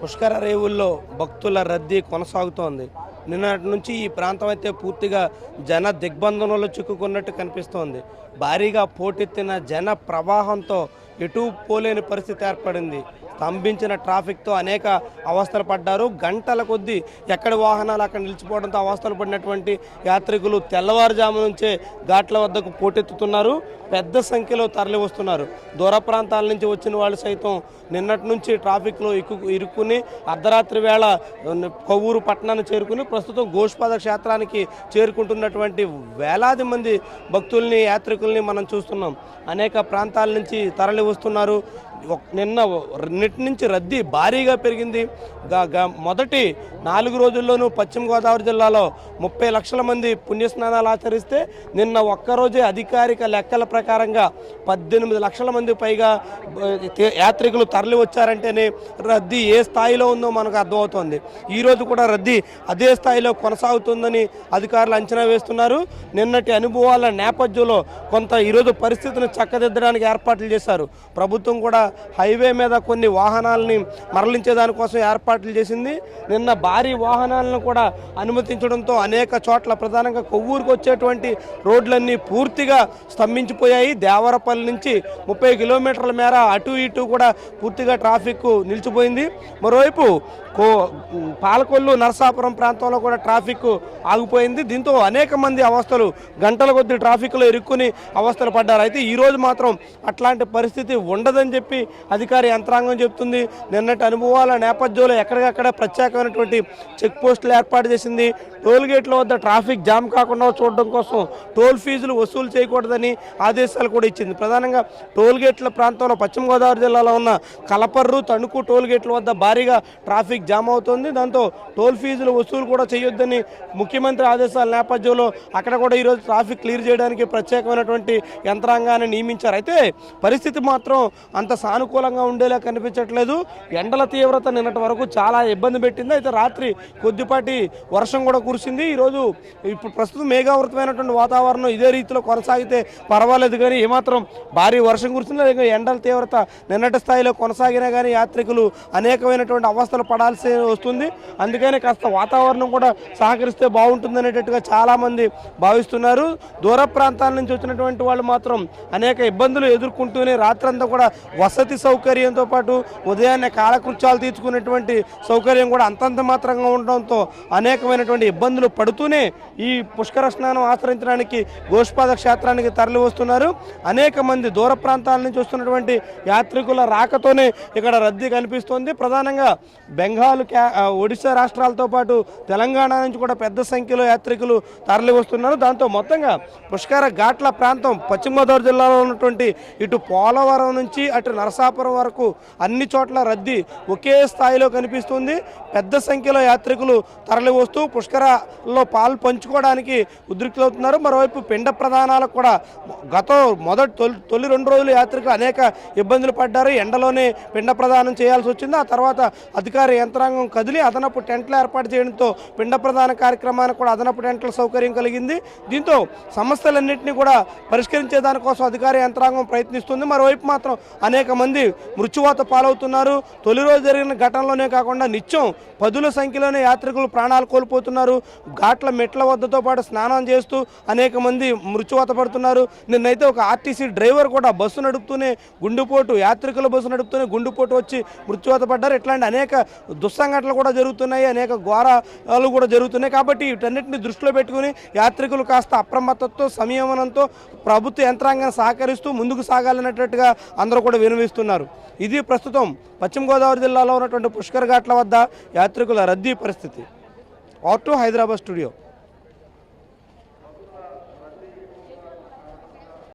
పుష్కర రేవుల్లో భక్తుల రద్దీ కొనసాగుతోంది. నిన్నటి నుంచి ఈ ప్రాంతం అయితే పూర్తిగా జన దిగ్బంధనంలో చిక్కుకున్నట్టు కనిపిస్తోంది. భారీగా పోటెత్తిన జన ప్రవాహంతో ఎటు పోలేని పరిస్థితి ఏర్పడింది. స్తంభించిన ట్రాఫిక్తో అనేక అవస్థలు పడ్డారు. గంటల కొద్దీ ఎక్కడి వాహనాలు అక్కడ నిలిచిపోవడంతో అవస్థలు పడినటువంటి యాత్రికులు తెల్లవారుజాము నుంచే ఘాట్ల వద్దకు పోటెత్తుతున్నారు. పెద్ద సంఖ్యలో తరలి వస్తున్నారు దూర ప్రాంతాల నుంచి వచ్చిన వాళ్ళు సైతం నిన్నటి నుంచి ట్రాఫిక్లో ఇక్కు ఇరుక్కుని అర్ధరాత్రి వేళ కొవ్వూరు పట్టణాన్ని చేరుకుని ప్రస్తుతం గోష్పాద క్షేత్రానికి చేరుకుంటున్నటువంటి వేలాది మంది భక్తుల్ని యాత్రికుల్ని మనం చూస్తున్నాం. అనేక ప్రాంతాల నుంచి తరలి వస్తున్నారు నిన్న నిన్నటి నుంచి రద్దీ భారీగా పెరిగింది. మొదటి నాలుగు రోజుల్లోనూ పశ్చిమ గోదావరి జిల్లాలో ముప్పై లక్షల మంది పుణ్యస్నానాలు ఆచరిస్తే నిన్న ఒక్కరోజే అధికారిక లెక్కల ప్రకారంగా పద్దెనిమిది లక్షల మంది పైగా యాత్రికులు తరలి వచ్చారంటేనే రద్దీ ఏ స్థాయిలో ఉందో మనకు అర్థమవుతోంది. ఈరోజు కూడా రద్దీ అదే స్థాయిలో కొనసాగుతుందని అధికారులు అంచనా వేస్తున్నారు. నిన్నటి అనుభవాల నేపథ్యంలో కొంత ఈరోజు పరిస్థితిని చక్కదిద్దడానికి ఏర్పాట్లు చేశారు. ప్రభుత్వం కూడా హైవే మీద కొన్ని వాహనాలని మరలించే దానికోసం ఏర్పాట్లు చేసింది. నిన్న భారీ వాహనాలను కూడా అనుమతించడంతో అనేక చోట్ల ప్రధానంగా కొవ్వూరుకు వచ్చేటువంటి రోడ్లన్నీ పూర్తిగా స్తంభించిపోయాయి. దేవరపల్లి నుంచి ముప్పై కిలోమీటర్ల మేర అటు ఇటు కూడా పూర్తిగా ట్రాఫిక్ నిలిచిపోయింది. మరోవైపు కో పాలకొల్లు నరసాపురం ప్రాంతంలో కూడా ట్రాఫిక్ ఆగిపోయింది. దీంతో అనేక మంది అవస్థలు గంటల కొద్ది ట్రాఫిక్లో ఇరుక్కుని అవస్థలు పడ్డారు. అయితే ఈరోజు మాత్రం అట్లాంటి పరిస్థితి ఉండదని చెప్పి అధికార యంత్రాంగం చెప్తుంది. నిన్నటి అనుభవాల నేపథ్యంలో ఎక్కడికక్కడ ప్రత్యేకమైనటువంటి చెక్ పోస్టులు ఏర్పాటు చేసింది. టోల్ గేట్ల వద్ద ట్రాఫిక్ జామ్ కాకుండా చూడడం కోసం టోల్ ఫీజులు వసూలు చేయకూడదని ఆదేశాలు కూడా ఇచ్చింది. ప్రధానంగా టోల్ గేట్ల ప్రాంతంలో పశ్చిమ గోదావరి జిల్లాలో ఉన్న కలపర్రు తణుకు టోల్ గేట్ల వద్ద భారీగా ట్రాఫిక్ జామ్ అవుతుంది. దాంతో టోల్ ఫీజులు వసూలు కూడా చేయొద్దని ముఖ్యమంత్రి ఆదేశాల నేపథ్యంలో అక్కడ కూడా ఈరోజు ట్రాఫిక్ క్లియర్ చేయడానికి ప్రత్యేకమైనటువంటి యంత్రాంగాన్ని నియమించారు. అయితే పరిస్థితి మాత్రం అంత సానుకూలంగా ఉండేలా కనిపించట్లేదు. ఎండల తీవ్రత నిన్నటి వరకు చాలా ఇబ్బంది పెట్టింది. అయితే రాత్రి కొద్దిపాటి వర్షం కూడా కురిసింది. ఈరోజు ఇప్పుడు ప్రస్తుతం మేఘావృతమైనటువంటి వాతావరణం ఇదే రీతిలో కొనసాగితే పర్వాలేదు. కానీ ఏమాత్రం భారీ వర్షం కురిసింది. లేదా ఎండల తీవ్రత నిన్నటి స్థాయిలో కొనసాగినా కానీ యాత్రికులు అనేకమైనటువంటి అవస్థలు పడాల్సి వస్తుంది. అందుకని కాస్త వాతావరణం కూడా సహకరిస్తే బాగుంటుంది అనేటట్టుగా చాలామంది భావిస్తున్నారు. దూర ప్రాంతాల నుంచి వచ్చినటువంటి వాళ్ళు మాత్రం అనేక ఇబ్బందులు ఎదుర్కొంటూనే రాత్రంతా కూడా వసతి సౌకర్యంతో పాటు ఉదయాన్నే కాలకృత్యాలు తీర్చుకునేటువంటి సౌకర్యం కూడా అంతంత మాత్రంగా ఉండడంతో అనేకమైనటువంటి ఇబ్బందులు పడుతూనే ఈ పుష్కర స్నానం ఆచరించడానికి గోష్పాద క్షేత్రానికి తరలి వస్తున్నారు. అనేక మంది దూర ప్రాంతాల నుంచి వస్తున్నటువంటి యాత్రికుల రాకతోనే ఇక్కడ రద్దీ కనిపిస్తోంది. ప్రధానంగా బెంగాల్ ఒడిశా రాష్ట్రాలతో పాటు తెలంగాణ నుంచి కూడా పెద్ద సంఖ్యలో యాత్రికులు తరలి వస్తున్నారు. దాంతో మొత్తంగా పుష్కర ఘాట్ల ప్రాంతం పశ్చిమ గోదావరి జిల్లాలో ఉన్నటువంటి ఇటు పోలవరం నుంచి అటు నరసాపురం వరకు అన్ని చోట్ల రద్దీ ఒకే స్థాయిలో కనిపిస్తుంది. పెద్ద సంఖ్యలో యాత్రికులు తరలివస్తూ పుష్కరలో పాలు పంచుకోవడానికి ఉద్రిక్తులవుతున్నారు. మరోవైపు పిండ ప్రధానాలకు కూడా గత మొదటి తొలి తొలి రెండు రోజులు యాత్రికులు అనేక ఇబ్బందులు పడ్డారు. ఎండలోనే పిండ ప్రదానం చేయాల్సి వచ్చింది. ఆ తర్వాత అధికార యంత్రాంగం కదిలి అదనపు టెంట్లు ఏర్పాటు చేయడంతో పిండ ప్రధాన కార్యక్రమానికి కూడా అదనపు టెంట్ల సౌకర్యం కలిగింది. దీంతో సమస్యలన్నింటినీ కూడా పరిష్కరించే దానికోసం అధికార యంత్రాంగం ప్రయత్నిస్తుంది. మరోవైపు మాత్రం అనేక మంది మృత్యువాత పాలవుతున్నారు. తొలి రోజు జరిగిన ఘటనలోనే కాకుండా నిత్యం పదుల సంఖ్యలోనే యాత్రికులు ప్రాణాలు కోల్పోతున్నారు. ఘాట్ల మెట్ల వద్దతో పాటు స్నానం చేస్తూ అనేక మంది మృత్యువాత పడుతున్నారు. నిన్నైతే ఒక ఆర్టీసీ డ్రైవర్ కూడా బస్సు నడుపుతూనే గుండెపోటు యాత్రికుల బస్సు నడుపుతూనే గుండెపోటు వచ్చి మృత్యువాత పడ్డారు. ఇట్లాంటి అనేక దుస్సంఘటనలు కూడా జరుగుతున్నాయి. అనేక ఘోరాలు కూడా జరుగుతున్నాయి. కాబట్టి వీటన్నిటిని దృష్టిలో పెట్టుకుని యాత్రికులు కాస్త అప్రమత్తతో సంయమనంతో ప్రభుత్వ యంత్రాంగం సహకరిస్తూ ముందుకు సాగాలన్నట్టుగా అందరూ కూడా వినవిస్తున్నారు ఇది ప్రస్తుతం పశ్చిమ గోదావరి జిల్లాలో ఉన్నటువంటి పుష్కర్ ఘాట్ల వద్ద యాత్రికుల రద్దీ పరిస్థితి. Auto Hyderabad studio.